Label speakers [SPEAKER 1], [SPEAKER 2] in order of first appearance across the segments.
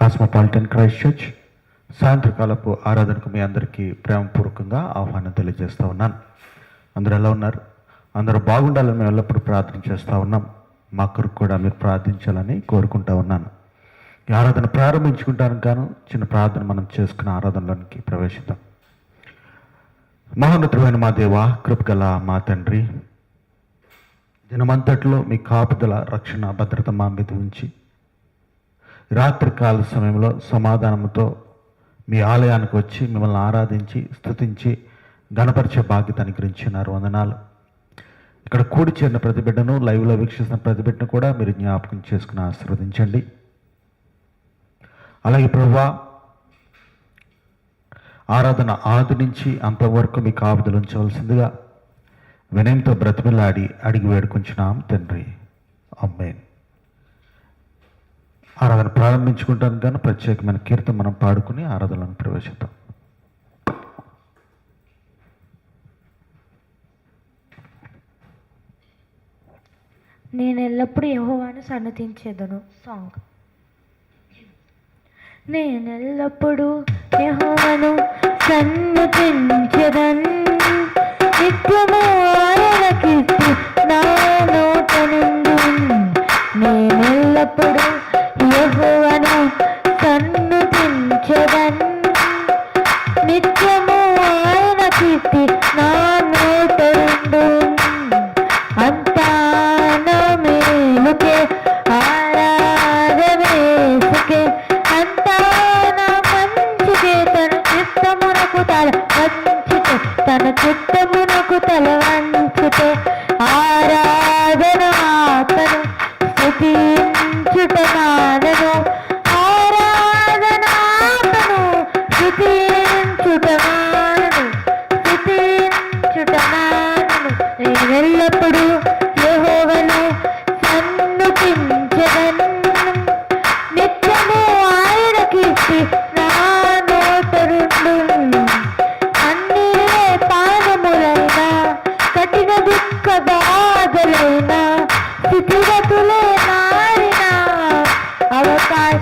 [SPEAKER 1] Cosmopolitan Christ church సాయంత్రకాలపు ఆరాధనకు మీ అందరికీ ప్రేమపూర్వకంగా ఆహ్వానం తెలియజేస్తూ ఉన్నాను. అందరూ ఎలా ఉన్నారు? అందరూ బాగుండాలని మేము ఎల్లప్పుడూ ప్రార్థన చేస్తూ ఉన్నాం. మా కొరకు కూడా మీరు ప్రార్థించాలని కోరుకుంటా ఉన్నాను. ఈ ఆరాధన ప్రారంభించుకుంటానికి గాను చిన్న ప్రార్థన మనం చేసుకున్న ఆరాధనలోనికి ప్రవేశిద్దాం. మహోన్నతమైన మా దేవ కృపగల మా తండ్రి దినమంతట్లో మీ కాపుదల రక్షణ భద్రత మా మీద ఉంచి రాత్రికాల సమయంలో సమాధానంతో మీ ఆలయానికి వచ్చి మిమ్మల్ని ఆరాధించి స్థుతించి గణపరిచే బాధ్యత అనుగ్రహించినారు వందనాలు. ఇక్కడ కూడి చేరిన ప్రతి బిడ్డను లైవ్లో వీక్షిస్తున్న ప్రతి బిడ్డను కూడా మీరు జ్ఞాపకం చేసుకుని ఆశీర్వదించండి. అలాగే ప్రభా ఆరాధన ఆది నుంచి అంతవరకు మీ కాపుదలు ఉంచవలసిందిగా వినయంతో బ్రతిమిలాడి అడిగి వేడుకుంటున్నాం తండ్రి. అమ్మేన్. ఆరాధన ప్రారంభించుకుంటాను కానీ ప్రత్యేకమైన కీర్తన మనం పాడుకుని ఆరాధనలను ప్రవేశిద్దాం.
[SPEAKER 2] నేను ఎల్లప్పుడూ యహోవాను సన్నతించేదను. సాంగ్. నేను ఎల్లప్పుడూ యహోవాను సన్నతించెదన్. నిత్యము ఆయన కీర్తి నా నోట నుండి స్థుతించుట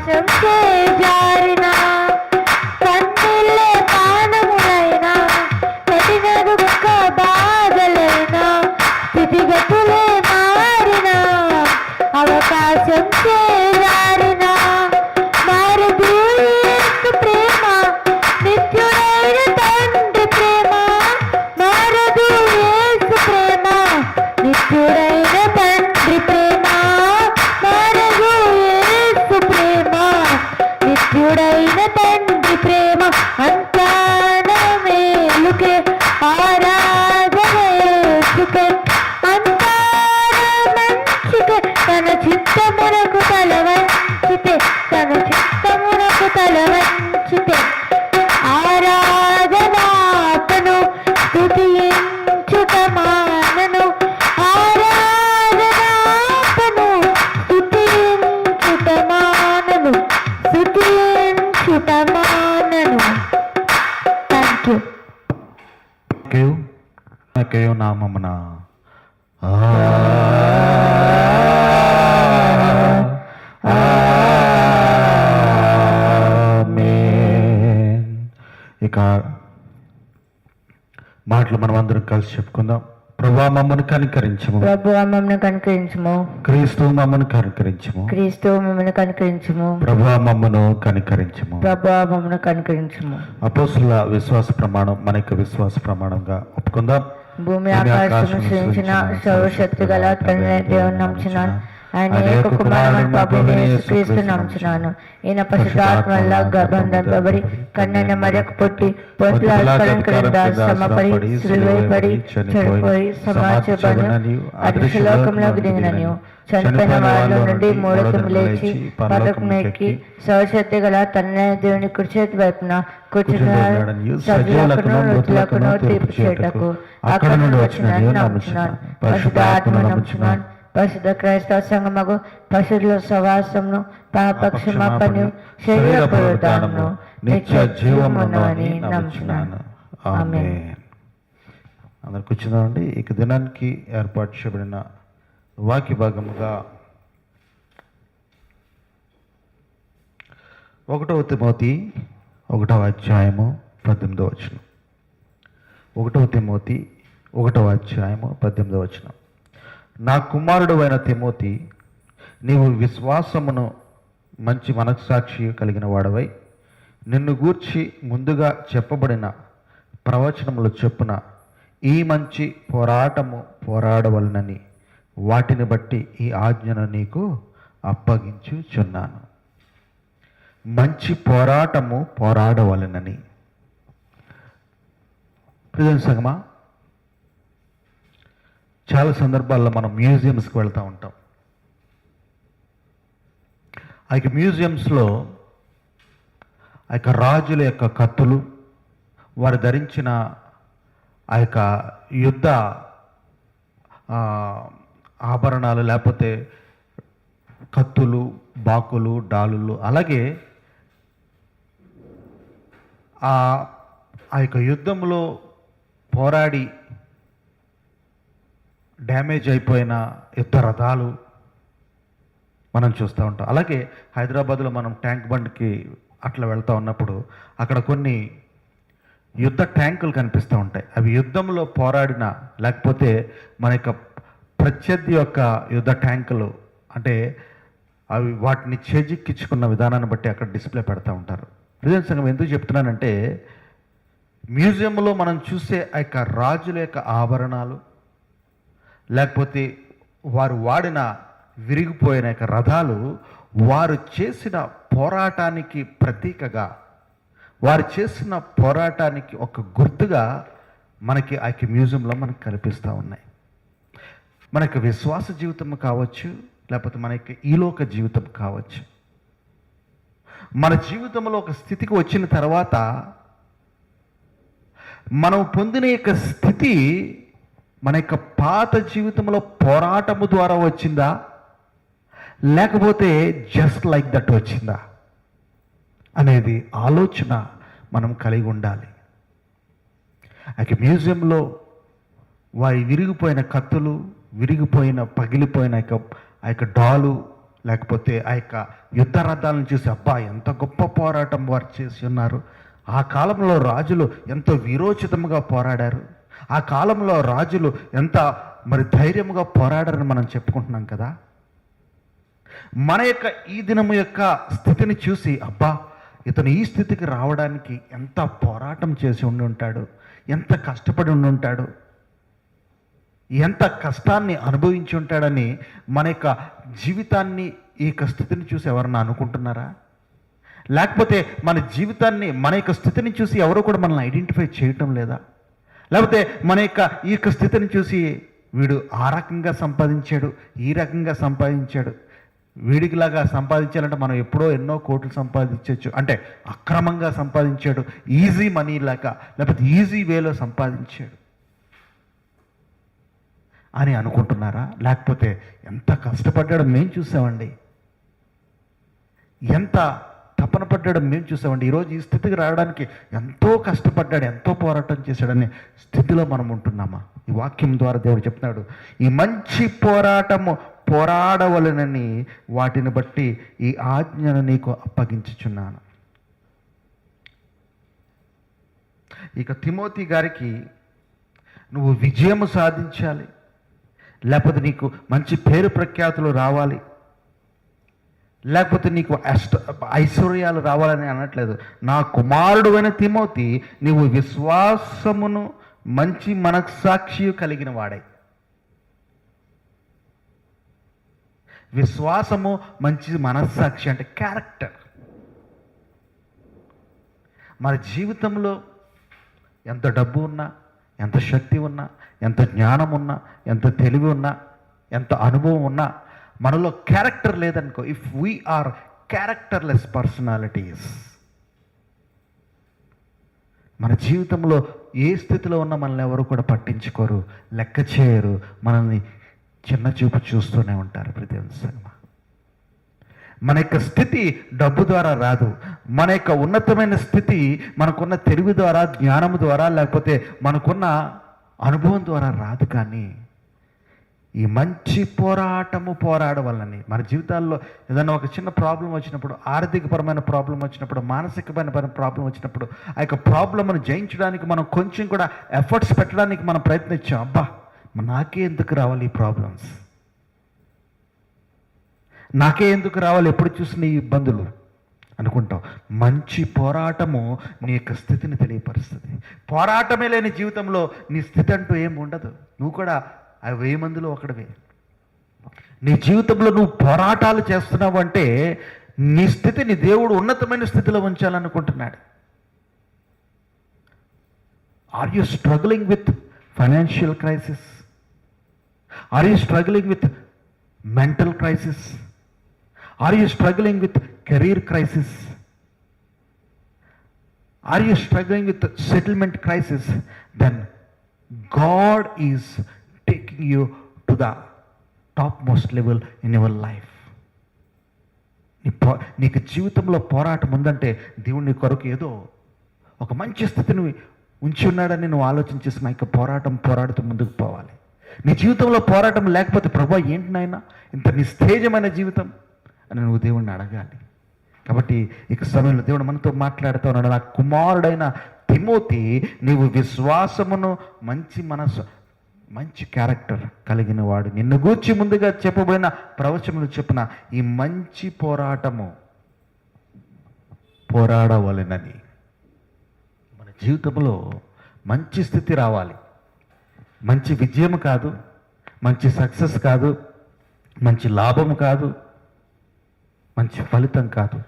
[SPEAKER 2] 生气。నిత్యుడైన తండ్రి స్తుతించుట మానను థ్యాంక్ యూ
[SPEAKER 1] కేవ్ కేవ్ నామమున. ఇక మాటలు మనం అందరం కలిసి చెప్పుకుందాం. ప్రభా మమ్మను కనికరించము.
[SPEAKER 2] ప్రభు మమ్మల్ని కనుకరించము.
[SPEAKER 1] క్రీస్తు మమ్మను కనికరించము.
[SPEAKER 2] క్రీస్తు మమ్మల్ని కనుకరించము.
[SPEAKER 1] ప్రభా మమ్మను కనికరించము.
[SPEAKER 2] ప్రభు మమ్మల్ని కనుకరించము.
[SPEAKER 1] అపోసుల విశ్వాస ప్రమాణం మన యొక్క విశ్వాస ప్రమాణంగా ఒప్పుకుందాం.
[SPEAKER 2] భూమి ఆకాశం సృష్టించిన సర్వశక్తి గల తండ్రి దేవుని నమ్ముచున్నాను ఆయన ఏక కుమారుడు యేసుక్రీస్తు నమ్ముచున్నాను ఈయన పశుధాత్మల్ల గర్భం దంపబడి కన్నెన మరొక పుట్టి పొంతులాల్కలం క్రింద శ్రమపడి సిలువైపడి చనిపోయి సమాజపడి అదృశ్యలోకంలోకి దిగినను చనిపోయిన వారిలో నుండి మూడకం లేచి పదకం ఎక్కి సర్వశక్తి గల తన దేవుని కుర్చేతి వైపున కూర్చున్న సజీవులకును మృతులకును తీర్పు చేయటకు అక్కడ నుండి వచ్చిన నమ్ముచున్నాను నమ్ముచున్నాను పరిశుద్ధ క్రైస్తవ సంగమగు పరిశుద్ధుల సవాసమును పాపక్షమాపణను శరీర పునరుద్ధానమును నిత్య జీవమును అని నమ్ముచున్నాను. ఆమె
[SPEAKER 1] ఆమేన్. అందరు కూర్చున్నామండి ఇక దినానికి ఏర్పాటు చేయబడిన వాక్య భాగముగా ఒకటవ తిమోతి ఒకటవ అధ్యాయము పద్దెనిమిదవ వచనం. ఒకటవ తిమోతి ఒకటవ అధ్యాయము పద్దెనిమిదవ వచనం. నా కుమారుడు అయిన తిమోతి నీవు విశ్వాసమును మంచి మనస్సాక్షి కలిగిన వాడవై నిన్ను గూర్చి ముందుగా చెప్పబడిన ప్రవచనములు చొప్పున ఈ మంచి పోరాటము పోరాడవలనని వాటిని బట్టి ఈ ఆజ్ఞను నీకు అప్పగించుచున్నాను. మంచి పోరాటము పోరాడవలనని. ప్రజల సంగమా చాలా సందర్భాల్లో మనం మ్యూజియంస్కి వెళ్తూ ఉంటాం. ఆ యొక్క మ్యూజియంస్లో ఆ యొక్క రాజుల యొక్క కత్తులు వారు ధరించిన ఆ యొక్క యుద్ధ ఆభరణాలు లేకపోతే కత్తులు బాకులు డాలులు అలాగే ఆ ఆ యొక్క యుద్ధంలో పోరాడి డ్యామేజ్ అయిపోయిన యుద్ధ రథాలు మనం చూస్తూ ఉంటాం. అలాగే హైదరాబాద్లో మనం ట్యాంక్ బండ్కి అట్లా వెళ్తూ ఉన్నప్పుడు అక్కడ కొన్ని యుద్ధ ట్యాంకులు కనిపిస్తూ ఉంటాయి. అవి యుద్ధంలో పోరాడిన లేకపోతే మన యొక్క ప్రత్యర్థి యొక్క యుద్ధ ట్యాంకులు అంటే అవి వాటిని చేజిక్కించుకున్న విధానాన్ని బట్టి అక్కడ డిస్ప్లే పెడతా ఉంటారు. ప్రజల సంఘం ఎందుకు చెప్తున్నానంటే మ్యూజియంలో మనం చూసే ఆ యొక్క రాజుల యొక్క ఆభరణాలు లేకపోతే వారు వాడిన విరిగిపోయిన యొక్క రథాలు వారు చేసిన పోరాటానికి ప్రతీకగా వారు చేసిన పోరాటానికి ఒక గుర్తుగా మనకి ఆ యొక్క మ్యూజియంలో మనకు కనిపిస్తూ ఉన్నాయి. మన యొక్క విశ్వాస జీవితం కావచ్చు లేకపోతే మన యొక్క ఈలోక జీవితం కావచ్చు. మన జీవితంలో ఒక స్థితికి వచ్చిన తర్వాత మనం పొందిన యొక్క స్థితి మన యొక్క పాత జీవితంలో పోరాటము ద్వారా వచ్చిందా? లేకపోతే జస్ట్ లైక్ దట్ వచ్చిందా? అనేది ఆలోచన మనం కలిగి ఉండాలి. ఆ యొక్క మ్యూజియంలో వారి విరిగిపోయిన కత్తులు విరిగిపోయిన పగిలిపోయిన యొక్క ఆ యొక్క డాలు లేకపోతే ఆ యొక్క యుద్ధ రథాలను చూసి అబ్బా ఎంత గొప్ప పోరాటం వారు చేసి ఉన్నారు. ఆ కాలంలో రాజులు ఎంతో విరోచితంగా పోరాడారు. ఆ కాలంలో రాజులు ఎంత మరి ధైర్యముగా పోరాడారని మనం చెప్పుకుంటున్నాం కదా? మన యొక్క ఈ దినము యొక్క స్థితిని చూసి అబ్బా ఇతను ఈ స్థితికి రావడానికి ఎంత పోరాటం చేసి ఉండి ఉంటాడు ఎంత కష్టపడి ఉండి ఉంటాడు ఎంత కష్టాన్ని అనుభవించి ఉంటాడని మన యొక్క జీవితాన్ని ఈ యొక్క స్థితిని చూసి ఎవరన్నా అనుకుంటున్నారా? లేకపోతే మన జీవితాన్ని మన యొక్క స్థితిని చూసి ఎవరో కూడా మనల్ని ఐడెంటిఫై చేయటం లేదా? లేకపోతే మన యొక్క ఈ యొక్క స్థితిని చూసి వీడు ఆ రకంగా సంపాదించాడు ఈ రకంగా సంపాదించాడు. వీడికిలాగా సంపాదించాలంటే మనం ఎప్పుడో ఎన్నో కోట్లు సంపాదించవచ్చు అంటే అక్రమంగా సంపాదించాడు ఈజీ మనీ లాగా లేకపోతే ఈజీ వేలో సంపాదించాడు. అని అనుకుంటున్నారా? లేకపోతే ఎంత కష్టపడ్డాడో మేము చూసామండి. ఎంత తపన పడ్డాడు మేము చూసామండి. ఈరోజు ఈ స్థితికి రావడానికి ఎంతో కష్టపడ్డాడు ఎంతో పోరాటం చేశాడనే స్థితిలో మనం ఉంటున్నామా? ఈ వాక్యం ద్వారా దేవుడు చెప్తున్నాడు ఈ మంచి పోరాటము పోరాడవలనని వాటిని బట్టి ఈ ఆజ్ఞను నీకు అప్పగించుచున్నాను. ఇక తిమోతి గారికి నువ్వు విజయము సాధించాలి లేకపోతే నీకు మంచి పేరు ప్రఖ్యాతులు రావాలి లేకపోతే నీకు అష్ట ఐశ్వర్యాలు రావాలని అనట్లేదు. నా కుమారుడు అయిన తిమోతి నీవు విశ్వాసమును మంచి మనస్సాక్షి కలిగిన వాడై. విశ్వాసము మంచి మనస్సాక్షి అంటే క్యారెక్టర్ మన జీవితంలో ఎంత డబ్బు ఉన్నా ఎంత శక్తి ఉన్నా ఎంత జ్ఞానం ఉన్నా ఎంత తెలివి ఉన్నా ఎంత అనుభవం ఉన్నా మనలో క్యారెక్టర్ లేదనుకో ఇఫ్ వీఆర్ క్యారెక్టర్లెస్ పర్సనాలిటీస్ మన జీవితంలో ఏ స్థితిలో ఉన్న మనల్ని ఎవరు కూడా పట్టించుకోరు లెక్క చేయరు మనల్ని చిన్న చూపు చూస్తూనే ఉంటారు ప్రతి సంగమా మన యొక్క స్థితి డబ్బు ద్వారా రాదు మన యొక్క ఉన్నతమైన స్థితి మనకున్న తెలివి ద్వారా జ్ఞానం ద్వారా లేకపోతే మనకున్న అనుభవం ద్వారా రాదు కానీ ఈ మంచి పోరాటము పోరాడవలని మన జీవితాల్లో ఏదైనా ఒక చిన్న ప్రాబ్లం వచ్చినప్పుడు ఆర్థికపరమైన ప్రాబ్లం వచ్చినప్పుడు మానసికమైన ప్రాబ్లం వచ్చినప్పుడు ఆ యొక్క ప్రాబ్లమ్ను జయించడానికి మనం కొంచెం కూడా ఎఫర్ట్స్ పెట్టడానికి మనం ప్రయత్నించాం. అబ్బా నాకే ఎందుకు రావాలి ఈ ప్రాబ్లమ్స్? నాకే ఎందుకు రావాలి? ఎప్పుడు చూసిన ఈ ఇబ్బందులు? అనుకుంటాం. మంచి పోరాటము నీ యొక్క స్థితిని తెలియపరుస్తుంది. పోరాటమే లేని జీవితంలో నీ స్థితి అంటూ ఏం ఉండదు. నువ్వు కూడా ఆ వెయ్యి మందిలో ఒకడివే. నీ జీవితంలో నువ్వు పోరాటాలు చేస్తున్నావు అంటే నీ స్థితిని దేవుడు ఉన్నతమైన స్థితిలో ఉంచాలనుకుంటున్నాడు. Are you struggling with financial crisis are you struggling with mental crisis are you struggling with career crisis are you struggling with settlement crisis then God is you to the top most level in your life నీ పో నీకు జీవితంలో పోరాటం ఉందంటే దేవుడు నీ కొరకు ఏదో ఒక మంచి స్థితిని ఉంచి ఉన్నాడని నువ్వు ఆలోచన చేసి మా యొక్క పోరాటం పోరాడుతూ ముందుకు పోవాలి. నీ జీవితంలో పోరాటం లేకపోతే ప్రభా ఏంటి నాయన? ఇంత నిస్తేజమైన జీవితం అని నువ్వు దేవుణ్ణి అడగాలి. కాబట్టి ఇక సమయంలో దేవుడు మనతో మాట్లాడుతూ ఉన్నాడు. నా కుమారుడైన తిమోతి నీవు విశ్వాసమును మంచి మనసు మంచి క్యారెక్టర్ కలిగిన వాడు. నిన్ను గూర్చి ముందుగా చెప్పబడిన ప్రవచనలు చెప్పిన ఈ మంచి పోరాటము పోరాడవలెనని మన జీవితంలో మంచి స్థితి రావాలి. మంచి విజయం కాదు మంచి సక్సెస్ కాదు మంచి లాభం కాదు మంచి ఫలితం కాదు.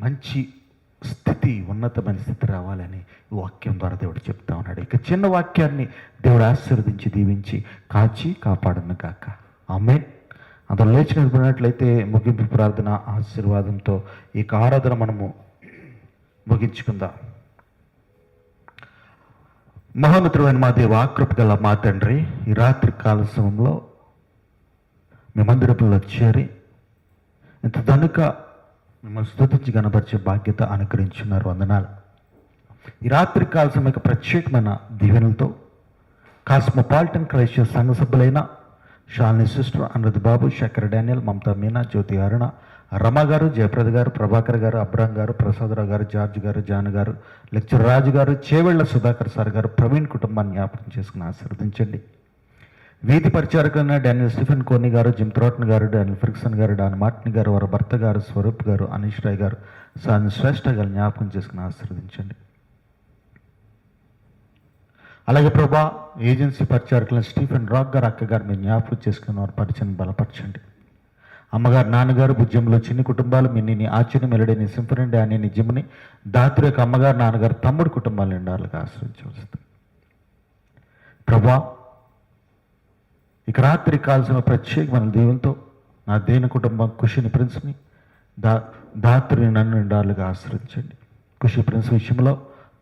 [SPEAKER 1] మంచి స్థితి ఉన్నతమైన స్థితి రావాలని ఈ వాక్యం ద్వారా దేవుడు చెప్తా ఉన్నాడు. ఇక చిన్న వాక్యాన్ని దేవుడు ఆశీర్వదించి దీవించి కాచి కాపాడను కాక ఆమె అందులో లేచినట్లయితే ముగింపు ప్రార్థన ఆశీర్వాదంతో ఈ ఆరాధన మనము ముగించుకుందాం. మహోన్నతుడైన మా దేవ కృప గల మా తండ్రి ఈ రాత్రి కాల సమయంలో మీ మందిరపుల్లో చేరి ఇంత దనుక మిమ్మల్ని స్థుతించి గణపరిచే బాధ్యత అనుగ్రహించున్నారు. వందనాలు. ఈ రాత్రి కాల సమయక ప్రత్యేకమైన దీవెనలతో కాస్మోపాలిటన్ క్రైస్తవ సంఘ సభ్యులైన షాలిని సిస్టర్ అనురుద్ బాబు శంకర్ డానియల్ మమతా మీనా జ్యోతి అరుణ రమ గారు జయప్రద గారు ప్రభాకర్ గారు అబ్రాం గారు ప్రసాదరావు గారు జార్జ్ గారు జాన్ గారు లెక్చర్ రాజు గారు చేవెళ్ళ సుధాకర్ సార్ గారు ప్రవీణ్ కుటుంబాన్ని జ్ఞాపకం చేసుకుని ఆశీర్వదించండి. వీధి పరిచారకులైన డానియల్ స్టీఫెన్ కోర్ని గారు జిమ్ త్రోటన్ గారు డానియల్ ఫ్రిక్సన్ గారు డాన్ మార్టిన్ గారు వారి భర్త గారు స్వరూప్ గారు అనీష్ రాయ్ గారు సాని శ్రేష్ఠ గారు జ్ఞాపకం చేసుకుని ఆశీర్వదించండి. అలాగే ప్రభా ఏజెన్సీ పరిచారకులైన స్టీఫెన్ రాక్ గారు అక్క గారు మీరు జ్ఞాపకం చేసుకుని వారి పరిచయం బలపరచండి. అమ్మగారు నాన్నగారు భుజ్యంలో చిన్ని కుటుంబాలు మిన్నిని ఆశ్చర్యం మెలడని సింఫనీ డానిని జిమ్ని దాత్రి యొక్క అమ్మగారు నాన్నగారు తమ్ముడు కుటుంబాలు నిండాలుగా ఆశ్రయించవలసింది ప్రభా ఇక రాత్రి కాల్సిన ప్రత్యేకమైన దేవునితో నా దేన కుటుంబం కుషిని ప్రిన్స్ని దా దాత్రిని నన్ను నిండాలుగా ఆశ్రయించండి. కుషి ప్రిన్స్ విషయంలో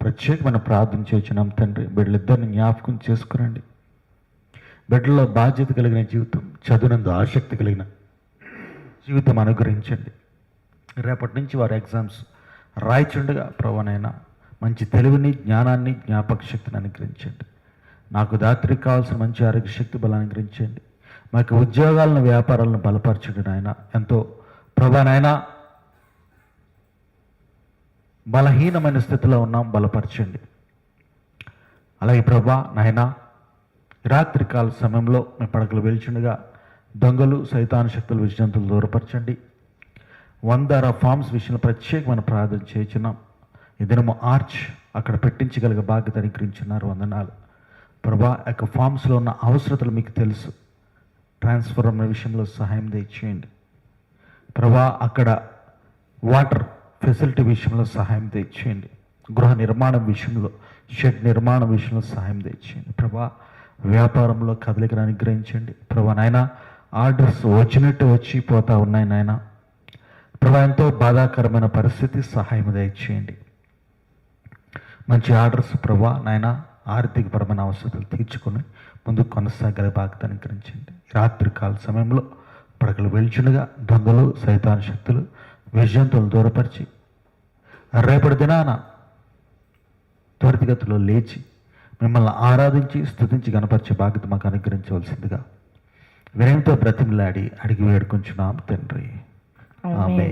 [SPEAKER 1] ప్రత్యేకమైన ప్రార్థన చేసిన తండ్రి. బిడ్డలిద్దరిని జ్ఞాపకం చేసుకురండి బిడ్డలో బాధ్యత కలిగిన జీవితం చదువునందు ఆసక్తి కలిగిన జీవితం అనుగ్రహించండి. రేపటి నుంచి వారి ఎగ్జామ్స్ రాయిచుండగా ప్రవణైనా మంచి తెలివిని జ్ఞానాన్ని జ్ఞాపక శక్తిని అనుగ్రహించండి. నాకు దాత్రికి కావాల్సిన మంచి ఆరోగ్య శక్తి బలాన్ని గ్రహించండి. మాకు ఉద్యోగాలను వ్యాపారాలను బలపరచండి నాయన. ఎంతో ప్రభా నాయన బలహీనమైన స్థితిలో ఉన్నాం బలపరచండి. అలాగే ప్రభా నాయన రాత్రికాల సమయంలో మీ పడకలు వెలిచుండగా దొంగలు సైతాను శక్తులు విజయంతులు దూరపరచండి. వందర ఫార్మ్స్ విషయంలో ప్రత్యేకమైన ప్రార్థన చేయించున్నాం. ఈ దినము ఆర్చ్ అక్కడ పెట్టించగలిగే బాధ్యత అనుగ్రహించున్నారు. వందనాలు. ప్రభా యొక్క ఫామ్స్లో ఉన్న అవసరతలు మీకు తెలుసు. ట్రాన్స్ఫర్ అనే విషయంలో సహాయం తెచ్చేయండి ప్రభా అక్కడ వాటర్ ఫెసిలిటీ విషయంలో సహాయం తెచ్చేయండి గృహ నిర్మాణం విషయంలో షెడ్ నిర్మాణం విషయంలో సహాయం తెచ్చేయండి ప్రభా వ్యాపారంలో కదలికను అనుగ్రహించండి. ప్రభా నాయన ఆర్డర్స్ వచ్చినట్టు వచ్చి పోతా ఉన్నాయి నాయన. ప్రభా ఎంతో బాధాకరమైన పరిస్థితి సహాయం దయచేయండి. మంచి ఆర్డర్స్ ప్రభా నాయనా ఆర్థికపరమైన అవసరాలు తీర్చుకొని ముందుకు కొనసాగలే బాధ్యత అనుగ్రహించండి. రాత్రి కాల సమయంలో పడకలు వెళ్చుండగా దొంగలు సైతాన్ శక్తులు విజయంతులు దూరపరిచి రేపటి దినాన త్వరితగతిలో లేచి మిమ్మల్ని ఆరాధించి స్తుతించి గణపరిచే బాధ్యత మాకు అనుగ్రహించవలసిందిగా వినయంతో బ్రతిమలాడి అడిగి వేడుకుంటున్నాం తండ్రి. ఆమె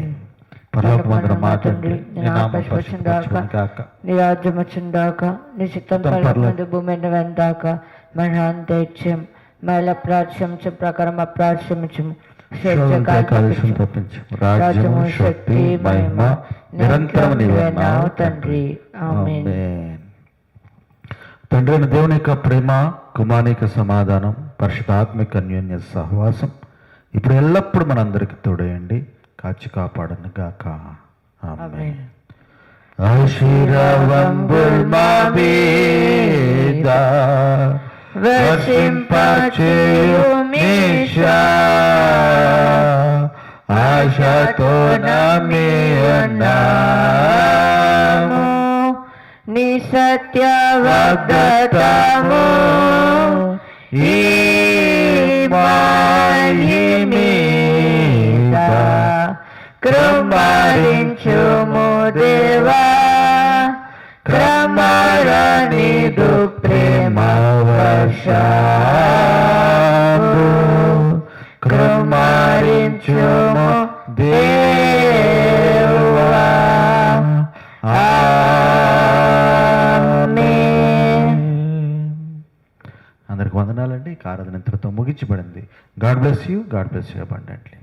[SPEAKER 1] పరలోకమందున మా తండ్రి నీ నామం పరిశుద్ధపరచబడును గాక
[SPEAKER 2] నీ రాజ్యం వచ్చిందాక నీ చిత్తం పలుకుంది భూమి మీద వెందాక. మన అంత్యం మళ్ళీ ప్రార్థించు ప్రకారం అప్రార్థించము
[SPEAKER 1] శోధనతో కాలుష్యం తప్పించు రాజ్యము శక్తి మహిమ నిరంతరం నీవన్నావు తండ్రి. ఆమేన్. తండ్రి అయిన దేవుని యొక్క ప్రేమ కుమానిక సమాధానం పరిశుధాత్మిక అన్యోన్య సహవాసం. ఇప్పుడు ఎల్లప్పుడూ మనందరికి తోడేయండి. కాచి కాపాడను గాక. ఆమేన్. ఆశీర్వాదంబుల్ మా మీద వర్షింపచేయు మీషా ఆశతో నమ్మి ఉన్నాము
[SPEAKER 2] నీ సత్య వాగ్దత్తము
[SPEAKER 1] ఈ మాయి మీద
[SPEAKER 2] కృమారించుము దేవా. క్రమరణిదు ప్రేమ వర్షాలు కృమరించుము దేవా.
[SPEAKER 1] అందరికి వందనాలండి. కారాధన ఇంతటితో ముగించబడింది. God bless you. God bless you abundantly.